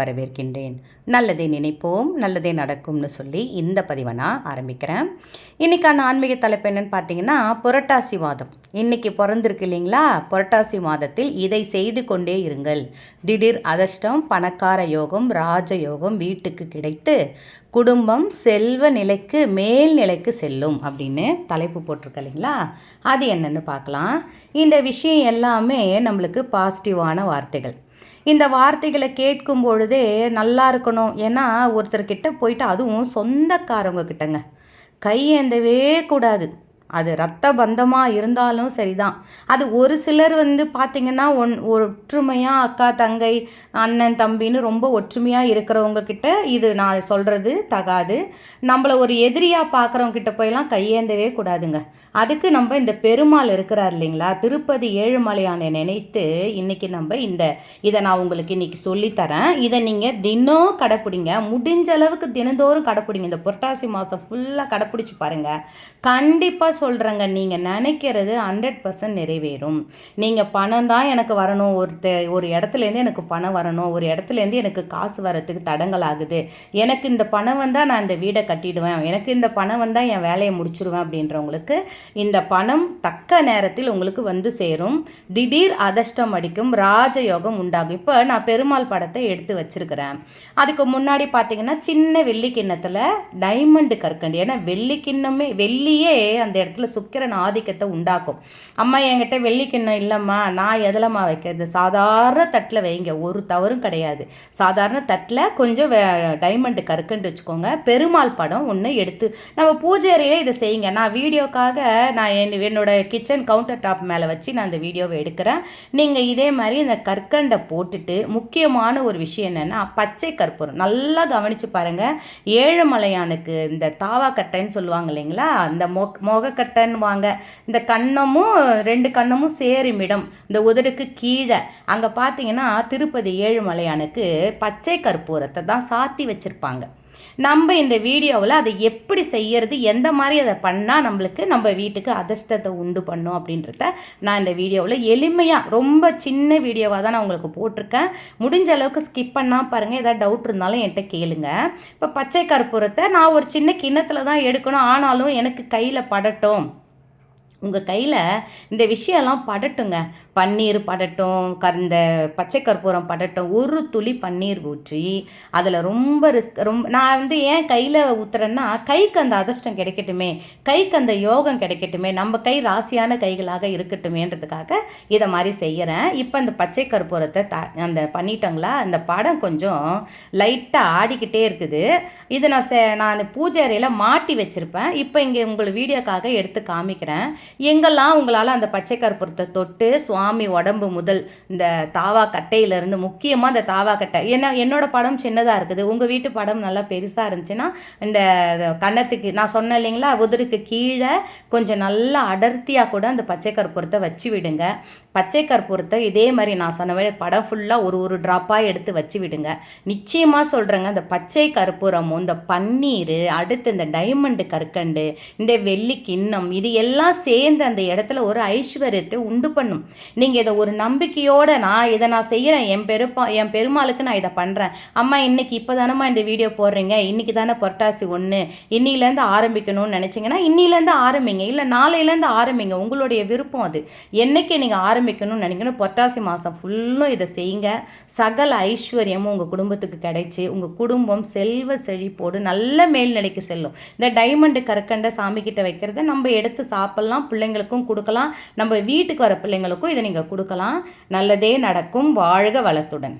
வரவேற்கின்றேன். நல்லதே நினைப்போம் நல்லதே நடக்கும்னு சொல்லி இந்த பதிவை நான் ஆரம்பிக்கிறேன். இன்றைக்கான ஆன்மீக தலைப்பு என்னன்னு பார்த்தீங்கன்னா புரட்டாசி மாதம் இன்றைக்கி பிறந்திருக்கு இல்லைங்களா? புரட்டாசி மாதத்தில் இதை செய்து கொண்டே இருங்கள். திடீர் அதிர்ஷ்டம் பணக்கார யோகம் ராஜ யோகம் வீட்டுக்கு கிடைத்து குடும்பம் செல்வ நிலைக்கு மேல் நிலைக்கு செல்லும் அப்படின்னு தலைப்பு போட்டிருக்கு இல்லைங்களா? அது என்னன்னு பார்க்கலாம். இந்த விஷயம் எல்லாமே நம்மளுக்கு பாசிட்டிவான வார்த்தைகள். இந்த வார்த்தைகளை கேட்கும் பொழுதே நல்லா இருக்கணும். ஏன்னா ஒருத்தர்கிட்ட போயிட்டு அதுவும் சொந்தக்காரவங்க கிட்டங்க. கையேந்தவே கூடாது. அது ரத்த பந்தமாக இருந்தாலும் சரிதான். அது ஒரு சிலர் வந்து பார்த்திங்கன்னா ஒன் ஒற்றுமையாக அக்கா தங்கை அண்ணன் தம்பின்னு ரொம்ப ஒற்றுமையாக இருக்கிறவங்க கிட்ட இது நான் சொல்கிறது தகாது. நம்மளை ஒரு எதிரியாக பார்க்குறவங்க கிட்ட போயெல்லாம் கையேந்தவே கூடாதுங்க. அதுக்கு நம்ம இந்த பெருமாள் இருக்கிறார் இல்லைங்களா திருப்பதி ஏழுமலையானை நினைத்து இன்றைக்கி நம்ம இந்த இதை நான் உங்களுக்கு இன்றைக்கி சொல்லித்தரேன் இதை நீங்கள் தினம் கடைப்பிடிங்க. முடிஞ்ச அளவுக்கு தினந்தோறும் கடைப்பிடிங்க. இந்த புரட்டாசி மாதம் ஃபுல்லாக கடைப்பிடிச்சி பாருங்கள் கண்டிப்பாக சொல்கிறேங்க நீங்கள் நினைக்கிறது ஹண்ட்ரட் பர்சன்ட் நிறைவேறும். நீங்கள் பணம் தான் எனக்கு வரணும். ஒரு ஒரு இடத்துலேருந்து எனக்கு பணம் வரணும். ஒரு இடத்துலேருந்து எனக்கு காசு வரத்துக்கு தடங்கள் ஆகுது. எனக்கு இந்த பணம் வந்தால் நான் இந்த வீடை கட்டிடுவேன். எனக்கு இந்த பணம் வந்தால் என் வேலையை முடிச்சிடுவேன் அப்படின்றவங்களுக்கு இந்த பணம் தக்க நேரத்தில் உங்களுக்கு வந்து சேரும். திடீர் அதிர்ஷ்டம் அடிக்கும். ராஜயோகம் உண்டாகும். இப்போ நான் பெருமாள் படத்தை எடுத்து வச்சிருக்கிறேன். அதுக்கு முன்னாடி பார்த்தீங்கன்னா சின்ன வெள்ளி கிண்ணத்தில் டைமண்டு கற்கண்டு. ஏன்னா வெள்ளி கிண்ணமே வெள்ளியே அந்த இடத்துல சுக்கிரன் ஆதிக்கத்தை உண்டாக்கும். அம்மா என்கிட்ட வெள்ளிக்கிண்ணம் இல்லைம்மா. நான் எதிலம்மா வைக்கிறது? சாதாரண தட்டில் வைங்க. ஒரு தவறும் கிடையாது. சாதாரண தட்டில் கொஞ்சம் டைமண்டு கற்கண்டு வச்சுக்கோங்க. பெருமாள் படம் ஒன்று எடுத்து நம்ம பூஜை அறையிலே இதை செய்யுங்க. நான் வீடியோக்காக நான் என் என்னோட கிச்சன் கவுண்டர் டாப் மேலே வச்சு நான் அந்த வீடியோவை எடுக்கிறேன். நீங்கள் இதே மாதிரி இந்த கற்கண்டை போட்டுட்டு முக்கியமான ஒரு விஷயம் என்னென்னா பச்சை கற்பூரம். நல்லா கவனித்து பாருங்கள் ஏழுமலையானுக்கு இந்த தாவா கட்டைன்னு சொல்லுவாங்க இல்லைங்களா? அந்த மொ மொக வாங்க. இந்த கண்ணமும் ரெண்டு கண்ணமும் சேருமிடம். இந்த உதடுக்கு கீழே. அங்கே பார்த்தீங்கன்னா திருப்பதி ஏழுமலையானுக்கு பச்சை கற்பூரத்தை தான் சாத்தி வச்சுருப்பாங்க. நம்ம இந்த வீடியோவில் அதை எப்படி செய்யறது எந்த மாதிரி அதை பண்ணால் நம்மளுக்கு நம்ம வீட்டுக்கு அதிர்ஷ்டத்தை உண்டு பண்ணும் அப்படின்றத நான் இந்த வீடியோவில் எளிமையாக ரொம்ப சின்ன வீடியோவாக தான் நான் உங்களுக்கு போட்டிருக்கேன். முடிஞ்ச அளவுக்கு ஸ்கிப் பண்ணால் பாருங்கள் ஏதாவது டவுட் இருந்தாலும் என்கிட்ட கேளுங்க. இப்போ பச்சை கற்பூரத்தை நான் ஒரு சின்ன கிண்ணத்தில் தான் எடுக்கணும். ஆனாலும் எனக்கு கையில் படட்டும். உங்கள் கையில் இந்த விஷயம்லாம் படட்டுங்க. பன்னீர் படட்டும் க இந்த பச்சை கற்பூரம் படட்டும் ஒரு துளி பன்னீர் ஊற்றி அதில் ரொம்ப ரிஸ்க் ரொம்ப நான் வந்து ஏன் கையில் ஊற்றுறேன்னா கைக்கு அந்த அதிர்ஷ்டம் கிடைக்கட்டுமே கைக்கு அந்த யோகம் கிடைக்கட்டுமே நம்ம கை ராசியான கைகளாக இருக்கட்டுமேன்றதுக்காக இதை மாதிரி செய்கிறேன் இப்போ அந்த பச்சை கற்பூரத்தை த அந்த பண்ணிட்டோங்களா அந்த படம் கொஞ்சம் லைட்டாக ஆடிக்கிட்டே இருக்குது. இது நான் செ நான் பூஜை அறையில் மாட்டி வச்சுருப்பேன். இப்போ இங்கே உங்களுக்கு வீடியோக்காக எடுத்து காமிக்கிறேன். எங்கெல்லாம் உங்களால் அந்த பச்சை கற்பூரத்தை தொட்டு சுவாமி உடம்பு முதல் இந்த தாவா கட்டையிலேருந்து முக்கியமாக இந்த தாவா கட்டை. என்ன என்னோடய படம் சின்னதாக இருக்குது. உங்கள் வீட்டு படம் நல்லா பெருசாக இருந்துச்சுன்னா இந்த கன்னத்துக்கு நான் சொன்னேன் இல்லைங்களா உதருக்கு கீழே கொஞ்சம் நல்லா அடர்த்தியாக கூட அந்த பச்சை கற்பூரத்தை வச்சு விடுங்க. பச்சை கற்பூரத்தை இதே மாதிரி நான் சொன்ன மாதிரி படம் ஃபுல்லாக ஒரு ஒரு ட்ராப்பாக எடுத்து வச்சு விடுங்க. நிச்சயமாக சொல்கிறேங்க அந்த பச்சை கற்பூரமும் இந்த பன்னீர் அடுத்து இந்த டைமண்டு கற்கண்டு இந்த வெள்ளி கிண்ணம் இது எல்லாம் சேர்ந்து அந்த இடத்துல ஒரு ஐஸ்வர்யத்தை உண்டு பண்ணும். நீங்கள் இதை ஒரு நம்பிக்கையோடு நான் இதை நான் செய்கிறேன் என் பெருப்பா என் பெருமாளுக்கு நான் இதை பண்ணுறேன் அம்மா இன்றைக்கி இப்போ தானம்மா இந்த வீடியோ போடுறீங்க? இன்றைக்கி தானே புரட்டாசி ஒன்று இன்னிலேருந்து ஆரம்பிக்கணும்னு நினச்சிங்கன்னா இன்னிலேருந்து ஆரம்பிங்க. இல்லை நாளையிலேருந்து ஆரம்பிங்க. உங்களுடைய விருப்பம் அது. என்னைக்கு நீங்கள் ஆரம்பிக்கணும்னு நினைக்கணும்? புரட்டாசி மாதம் ஃபுல்லும் இதை செய்யுங்க. சகல ஐஸ்வர்யமும் உங்கள் குடும்பத்துக்கு கிடைச்சி உங்கள் குடும்பம் செல்வ செழிப்போடு நல்ல மேல்நிலைக்கு செல்லும். இந்த டைமண்டு கற்கண்டை சாமி கிட்ட வைக்கிறத நம்ம எடுத்து சாப்பிட்லாம் பிள்ளைங்களுக்கும் கொடுக்கலாம். நம்ம வீட்டுக்கு வர பிள்ளைங்களுக்கும் இதை நீங்கள் கொடுக்கலாம். நல்லதே நடக்கும். வாழ்க வளத்துடன்.